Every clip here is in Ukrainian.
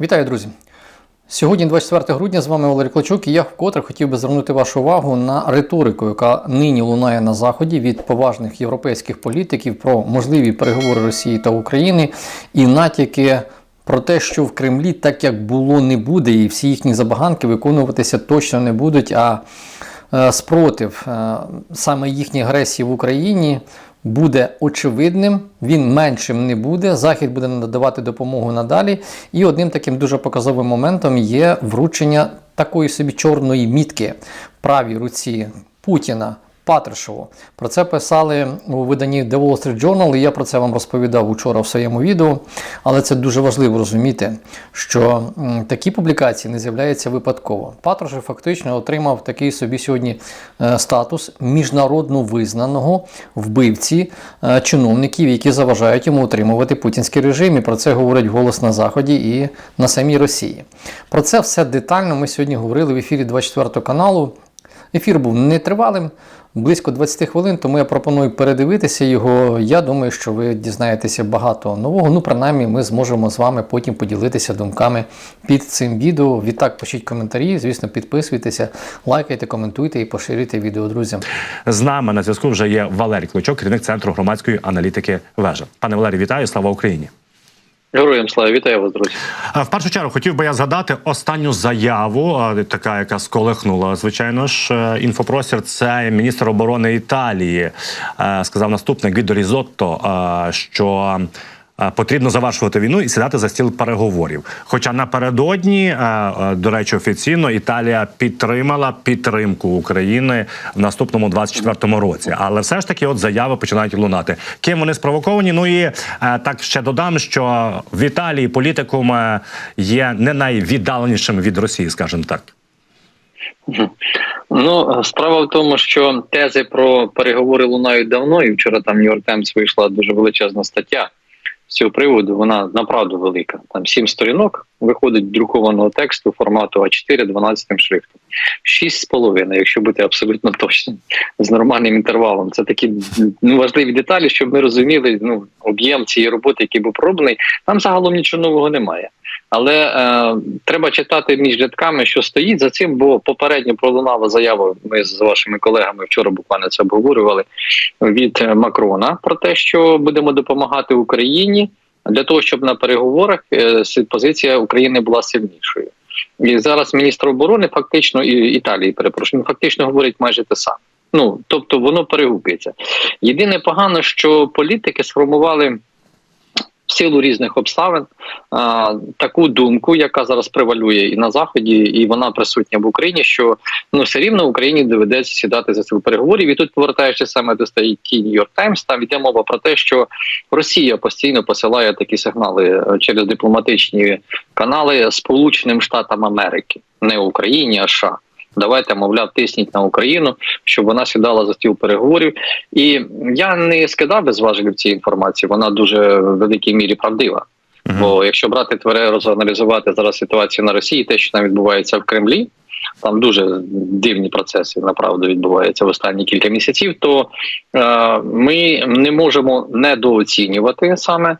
Вітаю, друзі! Сьогодні, 24 грудня, з вами Валерій Клочук, і я вкотре хотів би звернути вашу увагу на риторику, яка нині лунає на Заході від поважних європейських політиків про можливі переговори Росії та України і натяки про те, що в Кремлі так як було, не буде, і всі їхні забаганки виконуватися точно не будуть. А е, спротив е, саме їхньої агресії в Україні буде очевидним, він меншим не буде. Захід буде надавати допомогу надалі. І одним таким дуже показовим моментом є вручення такої собі чорної мітки в правій руці Путіна. Патрушеву. Про це писали у виданні The Wall Street Journal, і я про це вам розповідав учора в своєму відео. Але це дуже важливо розуміти, що такі публікації не з'являються випадково. Патрушев фактично отримав такий собі сьогодні е, статус міжнародно визнаного вбивці е, чиновників, які заважають йому утримувати путінський режим. І про це говорять голос на Заході і на самій Росії. Про це все детально ми сьогодні говорили в ефірі 24 каналу. Ефір був нетривалим, близько 20 хвилин, тому я пропоную передивитися його. Я думаю, що ви дізнаєтеся багато нового. Ну, принаймні, ми зможемо з вами потім поділитися думками під цим відео. Відтак пишіть коментарі, звісно, підписуйтеся, лайкайте, коментуйте і поширюйте відео друзям. З нами на зв'язку вже є Валерій Клочок, керівник центру громадської аналітики Вежа. Пане Валерій, вітаю! Слава Україні! Героям слава вітаю вас, друзі. В першу чергу хотів би я згадати останню заяву, така, яка сколихнула, звичайно ж, Інфопросір, інфопростір. Це міністр оборони Італії е, сказав наступне Гідо Різотто, е, що. Е, Потрібно завершувати війну і сідати за стіл переговорів. Хоча напередодні, е, е, до речі, офіційно Італія підтримала підтримку України в наступному 24-му році. Але все ж таки, от заяви починають лунати. Ким вони спровоковані? Ну і е, так ще додам, що в Італії політикум е, є не найвіддаленішим від Росії, скажімо так. Ну справа в тому, що тези про переговори лунають давно, і вчора там Нью-Йорк Таймс вийшла дуже величезна стаття цього приводу. Вона направду велика. Там сім сторінок виходить друкованого тексту формату А4 12 шрифтом. Шість з половиною, якщо бути абсолютно точним, з нормальним інтервалом. Це такі ну, важливі деталі, щоб ми розуміли ну, об'єм цієї роботи, який був проблений. Там загалом нічого нового немає. Але е, треба читати між рядками, що стоїть за цим, бо попередньо пролунала заява. Ми з вашими колегами вчора буквально це обговорювали від Макрона про те, що будемо допомагати Україні для того, щоб на переговорах е, позиція України була сильнішою. І зараз міністр оборони фактично і Італії, перепрошую, фактично говорить майже те саме. Ну тобто воно перегукується. Єдине погано, що політики сформували в силу різних обставин таку думку, яка зараз превалює і на заході, і вона присутня в Україні. Що ну все рівно Україні доведеться сідати за стіл переговорів. І тут повертаючись саме до статті New York Times, там йде мова про те, що Росія постійно посилає такі сигнали е, через дипломатичні канали Сполученим Штатам Америки, не Україні, а США. Давайте, мовляв, тисніть на Україну, щоб вона сідала за стіл переговорів. І я не скидав без важелів цієї інформації. Вона дуже в великій мірі правдива. Uh -huh. Бо якщо брати тверезо аналізувати зараз ситуацію на Росії, те, що там відбувається в Кремлі, там дуже дивні процеси направду відбуваються в останні кілька місяців. То е, ми не можемо недооцінювати саме.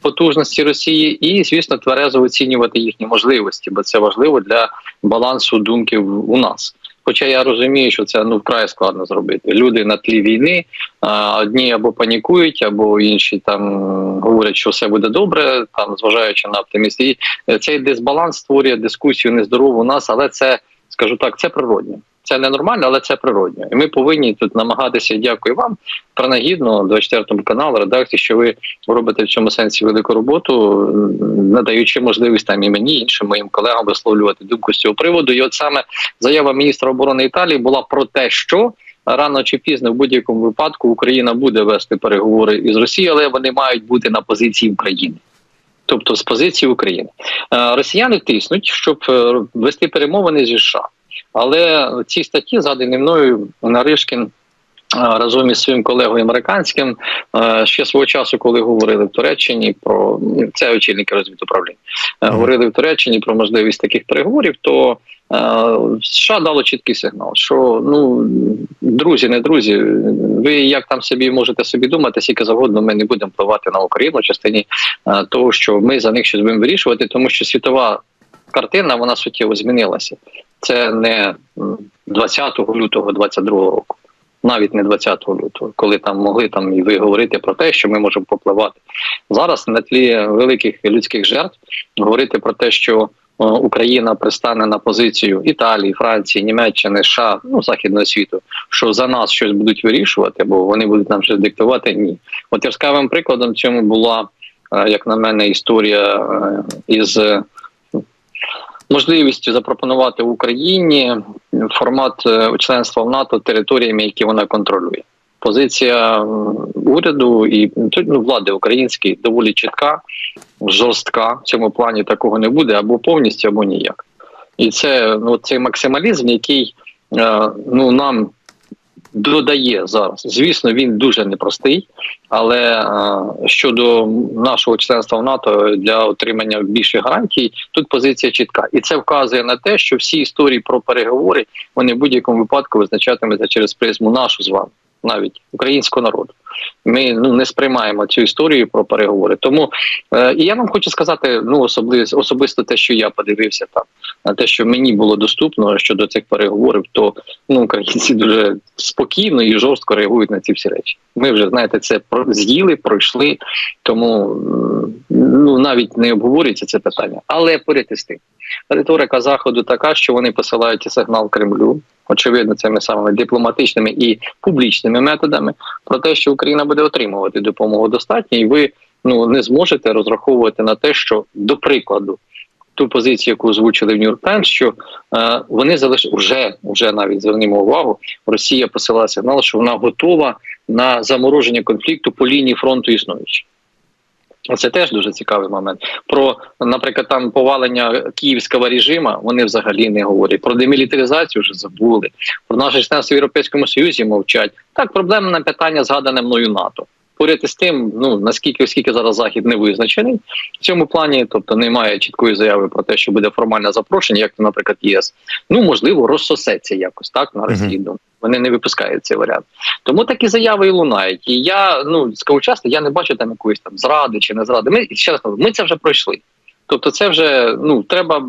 Потужності Росії і, звісно, тверезо оцінювати їхні можливості, бо це важливо для балансу думки у нас. Хоча я розумію, що це ну вкрай складно зробити. Люди на тлі війни одні або панікують, або інші там говорять, що все буде добре, там зважаючи на оптиміст. І цей дисбаланс створює дискусію нездорову у нас, але це скажу так, це природне. Це не нормально, але це природньо. І ми повинні тут намагатися. Дякую вам принагідно 24 каналу, редакції, що ви робите в цьому сенсі велику роботу, надаючи можливість там і мені, іншим моїм колегам висловлювати думку з цього приводу. І от саме заява міністра оборони Італії була про те, що рано чи пізно в будь-якому випадку Україна буде вести переговори із Росією, але вони мають бути на позиції України. Тобто з позиції України росіяни тиснуть, щоб вести перемовини зі США. Але ці статті, згадані мною Наришкін разом із своїм колегою американським ще свого часу, коли говорили в Туреччині про ну, це очільники розвідуправління, говорили в Туреччині про можливість таких переговорів, то США дало чіткий сигнал, що ну друзі, не друзі, ви як там собі можете собі думати, скільки завгодно ми не будемо впливати на Україну в частині того, що ми за них щось будемо вирішувати, тому що світова картина вона суттєво змінилася. Це не м, 20 лютого 22 року навіть не 20 лютого, коли там могли там і ви говорити про те, що ми можемо попливати зараз на тлі великих людських жертв. Говорити про те, що е, Україна пристане на позицію Італії, Франції, Німеччини, США, ну західного світу, що за нас щось будуть вирішувати, або вони будуть нам щось диктувати. Ні, от яскравим прикладом цьому була, е, як на мене, історія е, із. Можливістю запропонувати Україні формат е, членства в НАТО територіями, які вона контролює. Позиція уряду і ну, влади української доволі чітка, жорстка. В цьому плані такого не буде або повністю, або ніяк. І це ну цей максималізм, який е, ну нам додає зараз. Звісно, він дуже непростий, але е, щодо нашого членства в НАТО для отримання більших гарантій, тут позиція чітка, і це вказує на те, що всі історії про переговори вони в будь-якому випадку визначатимуться через призму нашу з вами, навіть українського народу. Ми ну не сприймаємо цю історію про переговори. Тому е, і я вам хочу сказати, ну особливо особисто те, що я подивився там, те, що мені було доступно щодо цих переговорів, то ну українці дуже спокійно і жорстко реагують на ці всі речі. Ми вже знаєте, це про- з'їли, пройшли, тому ну навіть не обговорюється це питання. Але поряд із тим, риторика заходу така, що вони посилають сигнал Кремлю. Очевидно, цими самими дипломатичними і публічними методами про те, що Україна буде отримувати допомогу достатньо, і ви ну не зможете розраховувати на те, що до прикладу ту позицію, яку озвучили в Нью-Йорк Таймс, що е, вони залиш вже вже навіть звернімо увагу. Росія посилає сигнал, що вона готова на замороження конфлікту по лінії фронту існуючі. Це теж дуже цікавий момент. Про, наприклад, там повалення київського режиму вони взагалі не говорять. Про демілітаризацію вже забули. Про наше членство в Європейському Союзі мовчать. Так, проблемне питання згадане мною НАТО. Поряд із тим, ну наскільки оскільки зараз захід не визначений в цьому плані, тобто немає чіткої заяви про те, що буде формальне запрошення, як, наприклад, ЄС. Ну можливо, розсосеться якось так на Росії. Думаю. Вони не випускають цей варіант. Тому такі заяви і лунають. І я ну скажу часто, я не бачу там якоїсь там зради чи не зради. Ми ще раз ми це вже пройшли. Тобто, це вже ну треба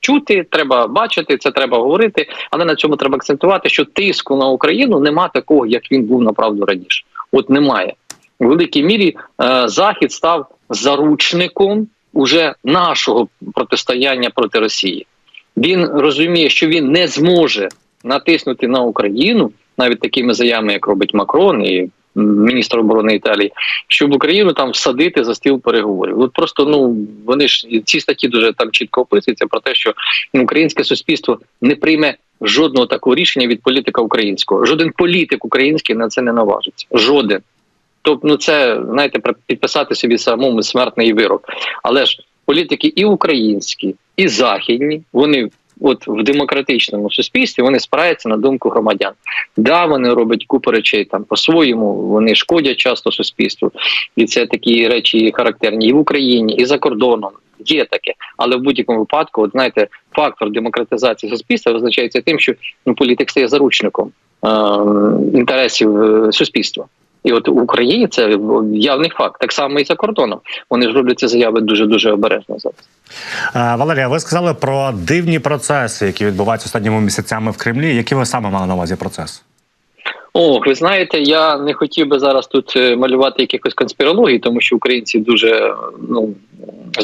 чути, треба бачити, це треба говорити. Але на цьому треба акцентувати, що тиску на Україну нема такого, як він був направду раніше. От немає у великій мірі. Е, Захід став заручником уже нашого протистояння проти Росії. Він розуміє, що він не зможе натиснути на Україну навіть такими заявами, як робить Макрон і міністр оборони Італії, щоб Україну там всадити за стіл переговорів. От просто ну вони ж ці статті дуже там чітко описуються про те, що українське суспільство не прийме жодного такого рішення від політика українського. Жоден політик український на це не наважиться. Жоден. Тобто, ну це знаєте, підписати собі самому смертний вирок. Але ж політики і українські, і західні, вони от в демократичному суспільстві вони спираються на думку громадян. Да, вони роблять купу речей там по-своєму, вони шкодять часто суспільству, і це такі речі характерні і в Україні, і за кордоном. Є таке, але в будь-якому випадку, от знаєте, фактор демократизації суспільства визначається тим, що ну, політик стає заручником е- інтересів суспільства. І от в Україні це явний факт. Так само і за кордоном. Вони ж роблять ці заяви дуже дуже обережно зараз. Е, Валерія, ви сказали про дивні процеси, які відбуваються останніми місяцями в Кремлі. Які ви саме мали на увазі процес? О, ви знаєте, я не хотів би зараз тут е, малювати якихось конспірологій, тому що українці дуже ну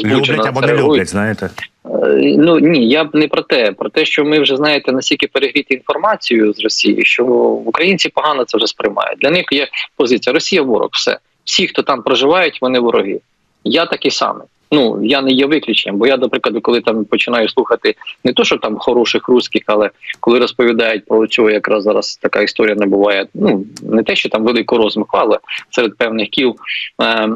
Люблять або не люблять, знаєте? Е, Ну ні, я б не про те. Про те, що ми вже знаєте настільки перегріти інформацію з Росії, що українці погано це вже сприймають. Для них є позиція Росія ворог. Все, всі, хто там проживають, вони вороги. Я такий самий. Ну я не є виключенням, бо я, до прикладу, коли там починаю слухати не то, що там хороших русських, але коли розповідають про цього, якраз зараз така історія не буває. Ну не те, що там велику розмаху, але серед певних кіл е, е,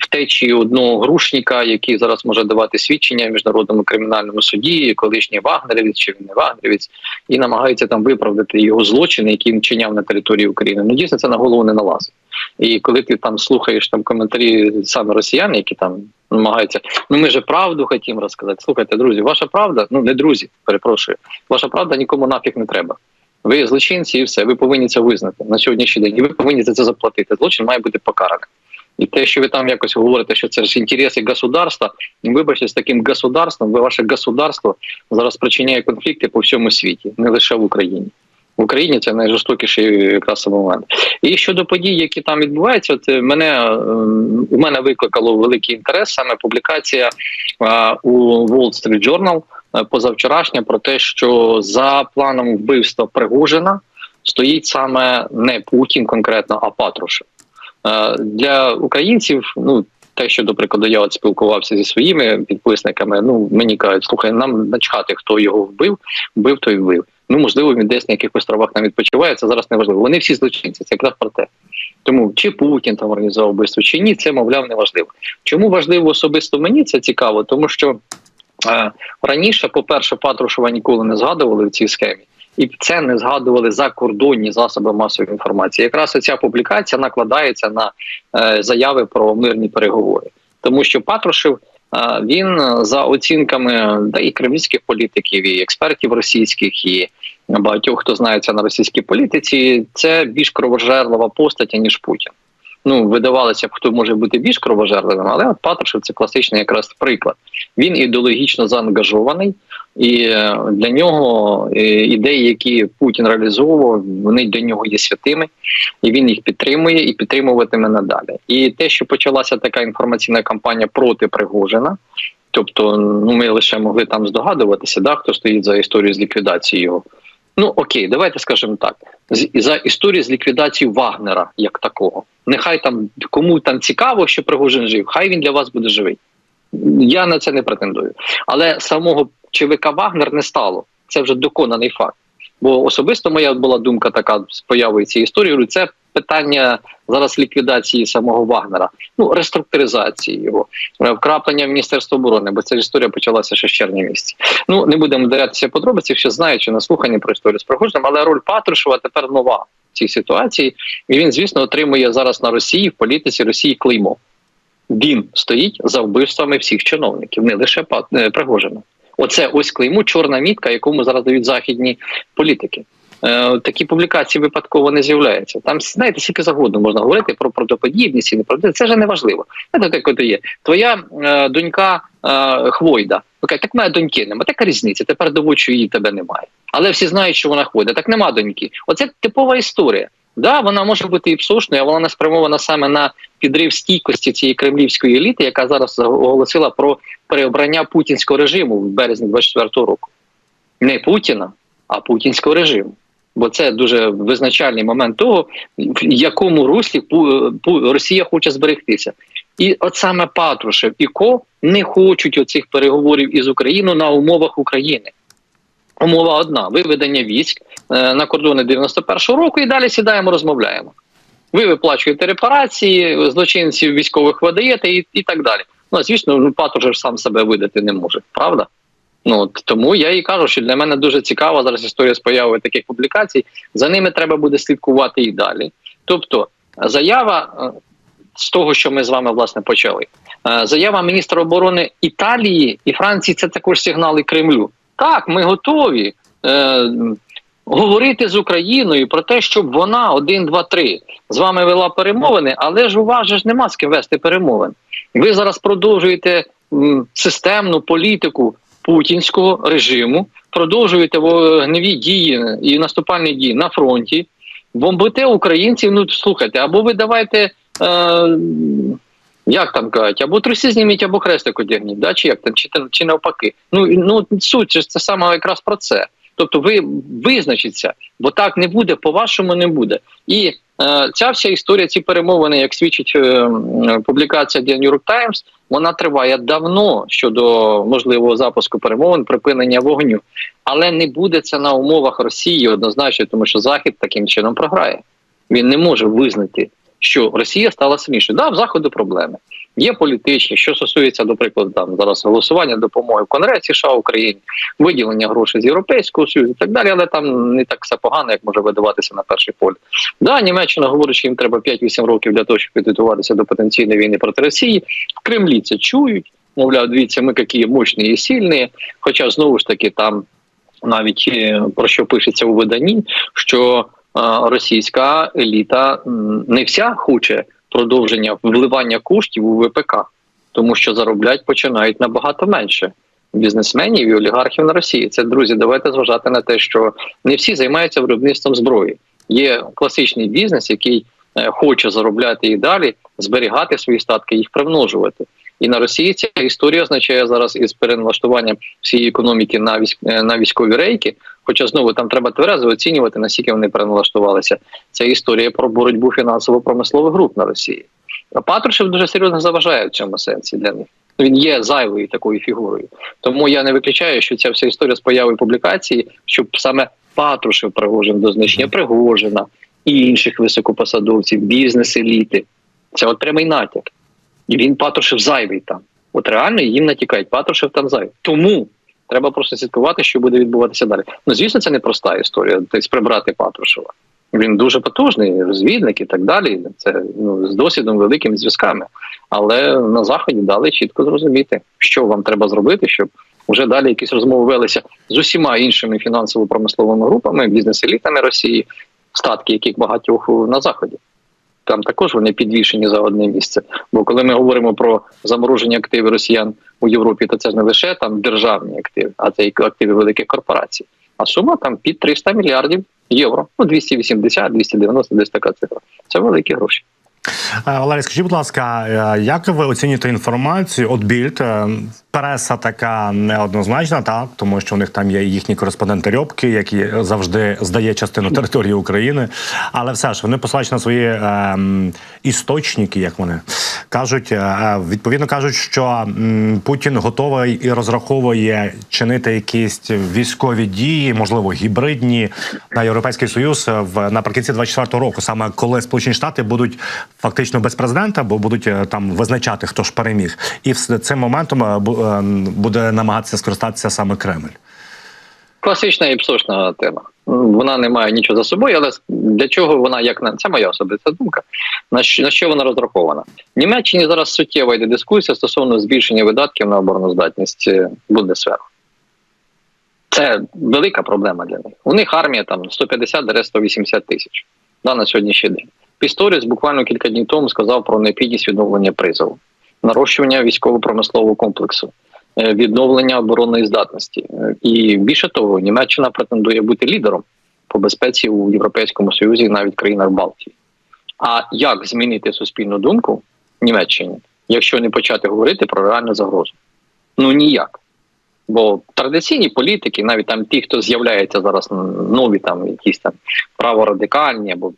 втечі одного грушника, який зараз може давати свідчення в міжнародному кримінальному суді, колишній вагнерівець чи не вагнерівець, і намагаються там виправдати його злочини, які він чиняв на території України. Ну дійсно це на голову не налазить. І коли ти там слухаєш там коментарі саме росіян, які там намагаються, ну ми же правду хотімо розказати. Слухайте, друзі, ваша правда, ну не друзі, перепрошую, ваша правда нікому нафіг не треба. Ви злочинці, і все, ви повинні це визнати на сьогоднішній день. І ви повинні за це заплатити. Злочин має бути покараний. І те, що ви там якось говорите, що це ж інтереси государства, вибачте, з таким государством, ваше государство зараз причиняє конфлікти по всьому світі, не лише в Україні. В Україні це найжорстокіший якраз момент. І щодо подій, які там відбуваються, от мене е, у мене викликало великий інтерес саме публікація е, у Wall Street Journal е, позавчорашня про те, що за планом вбивства Пригожина стоїть саме не Путін конкретно, а Патрушев. Е, Для українців, ну те, що до прикладу, я от спілкувався зі своїми підписниками. Ну мені кажуть, слухай, нам начхати, хто його вбив, вбив, той вбив. Ну можливо, він десь на якихось островах там відпочиває. Це зараз не важливо. Вони всі злочинці. Це якраз про те. Тому чи Путін там організував вбивство, чи ні, це мовляв не важливо. Чому важливо особисто мені це цікаво? Тому що е, раніше, по-перше, Патрушева ніколи не згадували в цій схемі. І це не згадували закордонні засоби масової інформації. Якраз ця публікація накладається на е, заяви про мирні переговори, тому що Патрушев він за оцінками да, і кремлівських політиків, і експертів російських, і багатьох, хто знається на російській політиці, це більш кровожерлива постать ніж Путін. Ну, видавалося б, хто може бути більш кровожерливим, але от Патрушев це класичний якраз приклад. Він ідеологічно заангажований, і е, для нього е, ідеї, які Путін реалізовував, вони для нього є святими, і він їх підтримує і підтримуватиме надалі. І те, що почалася така інформаційна кампанія проти Пригожина, тобто, ну ми лише могли там здогадуватися, да, хто стоїть за історією з ліквідацією його. Ну окей, давайте скажемо так: за історію з ліквідацією Вагнера як такого. Нехай там кому там цікаво, що Пригожин жив, хай він для вас буде живий. Я на це не претендую. Але самого ЧВК Вагнер не стало. Це вже доконаний факт. Бо особисто моя була думка така з появою цієї історії. Це питання зараз ліквідації самого Вагнера, ну реструктуризації його, е, вкраплення в Міністерство оборони, бо ця історія почалася ще з червня місяці. Ну не будемо вдарятися подробиці, ще знаючи на слуханні про історію з Пригожиним, але роль Патрушева тепер нова в цій ситуації, і він, звісно, отримує зараз на Росії в політиці Росії клеймо. Він стоїть за вбивствами всіх чиновників, не лише е, Пригожина. Оце ось клеймо, чорна мітка, якому зараз дають західні політики. Е, такі публікації випадково не з'являються. Там знаєте, скільки завгодно можна говорити про правдоподібність і неправдоподібність. Це вже не важливо. Це так, от є. Твоя е, донька е, Хвойда. Окей, так моя доньки нема. Така різниця. Тепер доводчу її тебе немає. Але всі знають, що вона Хвойда. Так нема доньки. Оце типова історія. Да, вона може бути і псошною, а вона спрямована саме на підрив стійкості цієї кремлівської еліти, яка зараз оголосила про переобрання путінського режиму в березні 24-го року. Не Путіна, а путінського режиму. Бо це дуже визначальний момент того, в якому руслі Росія хоче зберегтися. І от саме Патрушев і Ко не хочуть оцих переговорів із Україною на умовах України. Умова одна: виведення військ е, на кордони 91-го року, і далі сідаємо, розмовляємо. Ви виплачуєте репарації, злочинців військових видаєте і, і так далі. Ну, звісно, ну, Патрушев сам себе видати не може, правда? Ну от тому я і кажу, що для мене дуже цікава зараз історія з появою таких публікацій. За ними треба буде слідкувати і далі. Тобто, заява е, з того, що ми з вами власне почали, е, заява міністра оборони Італії і Франції це також сигнали Кремлю. Так, ми готові е, говорити з Україною про те, щоб вона один, два, три з вами вела перемовини, але ж у вас ж нема з ким вести перемовин. Ви зараз продовжуєте м, системну політику путінського режиму, продовжуєте вогневі дії і наступальні дії на фронті, бомбите українців. Ну слухайте, або ви давайте. Е, як там кажуть, або труси зніміть, або хрестик одягніть, да? чи як там, чи, чи навпаки. Ну, ну суть це саме якраз про це. Тобто ви визначіться, бо так не буде, по-вашому не буде. І е, ця вся історія, ці перемовини, як свідчить е, публікація The New York Times, вона триває давно щодо можливого запуску перемовин, припинення вогню, але не буде це на умовах Росії однозначно, тому що Захід таким чином програє. Він не може визнати, що Росія стала сильнішою. Да, в заходу проблеми. Є політичні, що стосується, до прикладу, там зараз голосування допомоги в Конгресі США Україні, виділення грошей з Європейського Союзу і так далі, але там не так все погано, як може видаватися на перший погляд. Да, Німеччина говорить, що їм треба 5-8 років для того, щоб підготуватися до потенційної війни проти Росії. В Кремлі це чують. Мовляв, дивіться, ми які мощні і сильні. Хоча знову ж таки там навіть е, про що пишеться у виданні, що російська еліта не вся хоче продовження вливання коштів у ВПК, тому що заробляти починають набагато менше бізнесменів і олігархів на Росії. Це друзі, давайте зважати на те, що не всі займаються виробництвом зброї. Є класичний бізнес, який е, хоче заробляти і далі, зберігати свої статки, їх примножувати. І на Росії ця історія означає зараз із переналаштуванням всієї економіки на військ е, на військові рейки. Хоча знову там треба тверезо оцінювати, наскільки вони переналаштувалися. Це історія про боротьбу фінансово-промислових груп на Росії. Патрушев дуже серйозно заважає в цьому сенсі для них. Він є зайвою такою фігурою. Тому я не виключаю, що ця вся історія з появою публікації, щоб саме Патрушев Пригожин до знищення Пригожина і інших високопосадовців, бізнес-еліти. Це от прямий натяк. І він Патрушев зайвий там. От реально їм натякають, Патрушев там зайвий. Тому треба просто слідкувати, що буде відбуватися далі. Ну, звісно, це не проста історія, тобто прибрати Патрушева. Він дуже потужний, розвідник і так далі. Це ну, з досвідом великими зв'язками. Але на заході дали чітко зрозуміти, що вам треба зробити, щоб вже далі якісь розмови велися з усіма іншими фінансово-промисловими групами, бізнес-елітами Росії, статки яких багатьох на заході. Там також вони підвішені за одне місце. Бо коли ми говоримо про замороження активів росіян у Європі, то це ж не лише там державні активи, а це і активи великих корпорацій. А сума там під 300 мільярдів євро. Ну 280, 290, десь така цифра. Це великі гроші. Е, Валерій, скажіть, будь ласка, е, як ви оцінюєте інформацію? От більд е, преса така неоднозначна, так? Тому що у них там є їхні кореспонденти Рьобки, які завжди здає частину території України, але все ж вони посилають на свої е, істочники, як вони кажуть, е, відповідно кажуть, що Путін готовий і розраховує чинити якісь військові дії, можливо, гібридні на європейський союз в наприкінці 24-го року, саме коли Сполучені Штати будуть фактично без президента, бо будуть е, там визначати, хто ж переміг, і цим моментом е, е, буде намагатися скористатися саме Кремль. Класична і псошна тема. Вона не має нічого за собою, але для чого вона, як на це моя особиста думка. На що, на що вона розрахована? В Німеччині зараз суттєва йде дискусія стосовно збільшення видатків на обороноздатність Бундесверу. Це велика проблема для них. У них армія там 150-180 тисяч да, на сьогоднішній день. Пісторіс буквально кілька днів тому сказав про необхідність відновлення призову, нарощування військово-промислового комплексу, е, відновлення оборонної здатності. Е, І більше того, Німеччина претендує бути лідером по безпеці у Європейському Союзі і навіть країнах Балтії. А як змінити суспільну думку Німеччині, якщо не почати говорити про реальну загрозу? Ну ніяк. Бо традиційні політики, навіть там ті, хто з'являється зараз нові, там якісь там праворадикальні або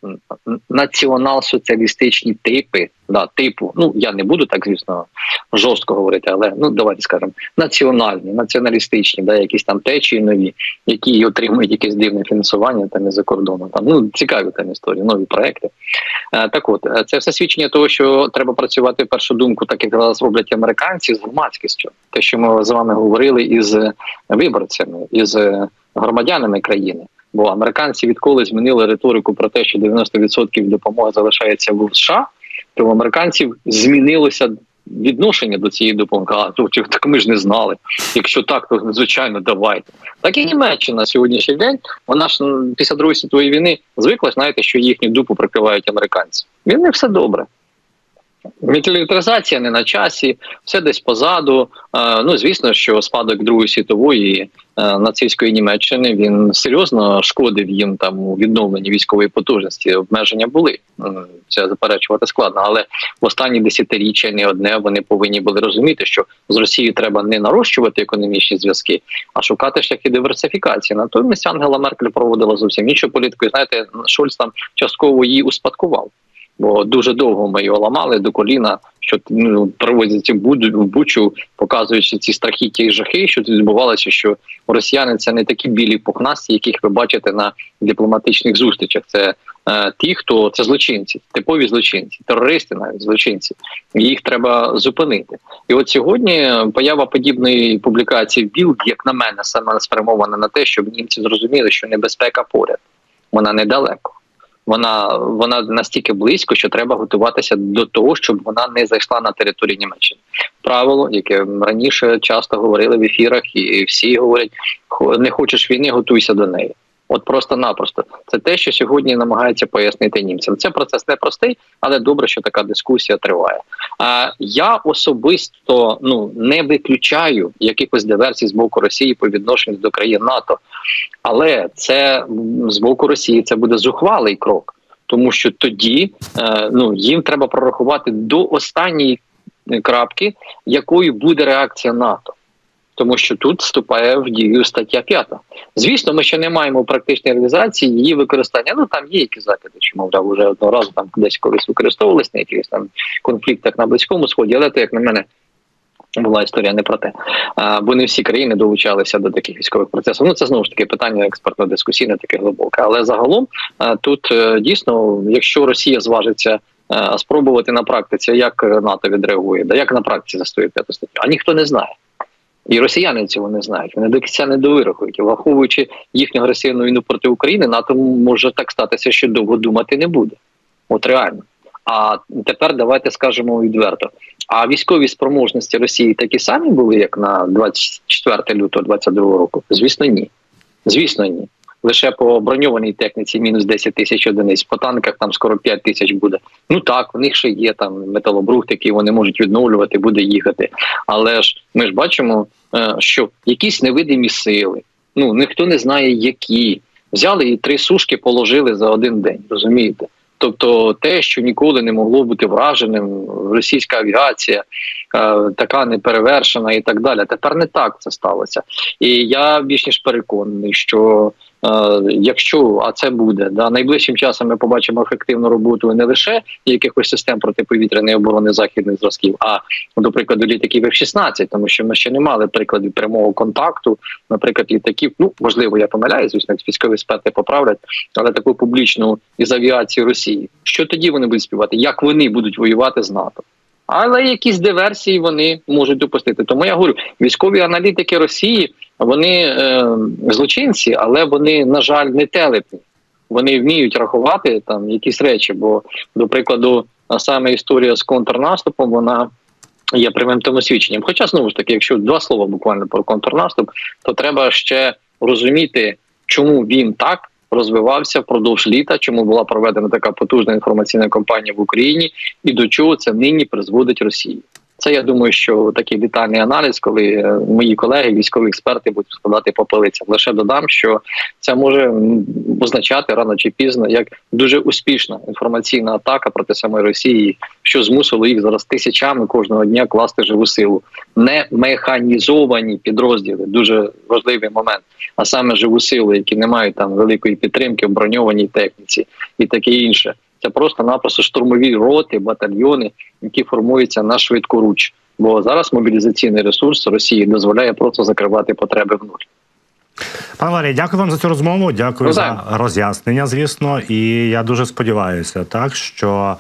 націонал-соціалістичні типи, да, типу, ну я не буду так, звісно, жорстко говорити, але ну давайте скажемо, національні, націоналістичні, да, якісь там течії нові, які отримують якесь дивне фінансування там із-за кордону. Там ну цікаві там історії, нові проекти. Е, Так от, е, це все свідчення того, що треба працювати першу думку, так як зараз роблять американці з громадськістю. Те, що ми з вами говорили із виборцями, із громадянами країни. Бо американці відколи змінили риторику про те, що 90% допомоги залишається в США, то у американців змінилося відношення до цієї допомоги. А то так ми ж не знали. Якщо так, то звичайно давайте. Так і Німеччина на сьогоднішній день. Вона ж після другої світової війни звикла, знаєте, що їхню дупу прикривають американці. Він не все добре. Мілітаризація не на часі, все десь позаду. Е, Ну звісно, що спадок Другої світової е, нацистської Німеччини він серйозно шкодив їм там у відновленні військової потужності. Обмеження були це заперечувати складно. Але в останні десятиріччя не одне вони повинні були розуміти, що з Росією треба не нарощувати економічні зв'язки, а шукати шляхи диверсифікації. Натомість Ангела Меркель проводила зовсім іншу політику. І знаєте, Шольц там частково її успадкував. Бо дуже довго ми його ламали до коліна, що ну, привозять в бучу, показуючи ці страхіття і жахи, що тут відбувалося, що росіяни це не такі білі пухнасті, яких ви бачите на дипломатичних зустрічах. Це е, ті, хто це злочинці, типові злочинці, терористи, навіть злочинці. Їх треба зупинити. І от сьогодні поява подібної публікації в Білд, як на мене, саме спрямована на те, щоб німці зрозуміли, що небезпека поряд, вона недалеко вона вона настільки близько, що треба готуватися до того, щоб вона не зайшла на територію Німеччини. Правило, яке раніше часто говорили в ефірах, і всі говорять: «Хо- не хочеш війни, готуйся до неї. От просто-напросто це те, що сьогодні намагаються пояснити німцям. Це процес непростий, але добре, що така дискусія триває. А я особисто ну не виключаю якихось диверсій з боку Росії по відношенню до країн НАТО. Але це з боку Росії це буде зухвалий крок, тому що тоді е, ну їм треба прорахувати до останньої крапки, якою буде реакція НАТО. Тому що тут вступає в дію стаття 5. Звісно, ми ще не маємо практичної реалізації її використання. Ну там є якісь закиди, що мовляв, вже одного разу там десь колись використовувалися на якихось там конфліктах на близькому сході, але це як на мене була історія не про те. А, бо не всі країни долучалися до таких військових процесів. Ну це знову ж таки питання експертно-дискусійне, таке глибоке. Але загалом а, тут е, дійсно, якщо Росія зважиться. е, Спробувати на практиці, як НАТО відреагує, да як на практиці застоює п'яту статтю, а ніхто не знає. І росіяни цього не знають. Вони до кінця не довирахують. Враховуючи їхню агресивну війну проти України, НАТО може так статися, що довго думати не буде. От реально. А тепер давайте скажемо відверто: а військові спроможності Росії такі самі були, як на 24 лютого 22 року? Звісно, ні. Звісно, ні. Лише по броньованій техніці мінус 10 тисяч одиниць, по танках там скоро 5 тисяч буде. Ну так, в них ще є там металобрухт, який вони можуть відновлювати, буде їхати. Але ж ми ж бачимо, е, що якісь невидимі сили, ну ніхто не знає, які взяли і три сушки положили за один день. Розумієте? Тобто те, що ніколи не могло бути враженим, російська авіація е, така неперевершена і так далі. Тепер не так це сталося. І я більш ніж переконаний, що якщо а це буде, да найближчим часом ми побачимо ефективну роботу не лише якихось систем протиповітряної оборони західних зразків, а до прикладу літаків F-16, тому що ми ще не мали прикладів прямого контакту, наприклад, літаків. Ну можливо, я помиляюсь, звісно, військові експерти поправлять, але таку публічну із авіації Росії. Що тоді вони будуть співати? Як вони будуть воювати з НАТО? Але якісь диверсії вони можуть допустити. Тому я говорю, військові аналітики Росії вони е, злочинці, але вони, на жаль, не телепні. Вони вміють рахувати там якісь речі. Бо, до прикладу, саме історія з контрнаступом, вона є прямим тому свідченням. Хоча знову ж таки, якщо два слова буквально про контрнаступ, то треба ще розуміти, чому він так розвивався впродовж літа, чому була проведена така потужна інформаційна кампанія в Україні, і до чого це нині призводить Росію. Це я думаю, що такий детальний аналіз, коли е, мої колеги, військові експерти будуть складати по полицям. Лише додам, що це може означати рано чи пізно як дуже успішна інформаційна атака проти самої Росії, що змусило їх зараз тисячами кожного дня класти живу силу, не механізовані підрозділи. Дуже важливий момент, а саме живу силу, які не мають там великої підтримки в броньованій техніці і таке інше. Це просто-напросто штурмові роти, батальйони, які формуються на швидкоруч. Бо зараз мобілізаційний ресурс Росії дозволяє просто закривати потреби в нуль. Пане Валерій, дякую вам за цю розмову. Дякую Ну, за роз'яснення, звісно. І я дуже сподіваюся, так що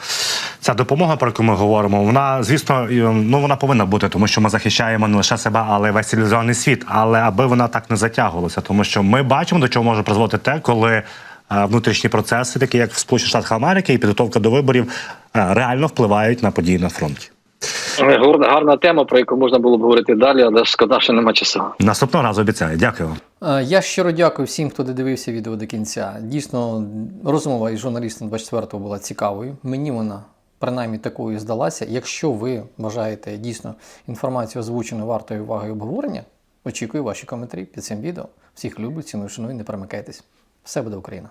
ця допомога, про яку ми говоримо, вона, звісно, ну вона повинна бути, тому що ми захищаємо не лише себе, але й весь цивілізований світ. Але аби вона так не затягувалася, тому що ми бачимо, до чого може призводити те, коли внутрішні процеси, такі як в Сполучених Штатах Америки, і підготовка до виборів, реально впливають на події на фронті. Гарна, гарна тема, про яку можна було б говорити далі, але шкода, що нема часу. Наступного разу обіцяю. Дякую. Е, Я щиро дякую всім, хто додивився відео до кінця. Дійсно, розмова із журналістом 24-го була цікавою. Мені вона принаймні такою здалася. Якщо ви вважаєте дійсно інформацію озвучену вартою уваги і обговорення, очікую ваші коментарі під цим відео. Всіх люблю, ціную, шаную, не перемикайтесь. Все буде Україна!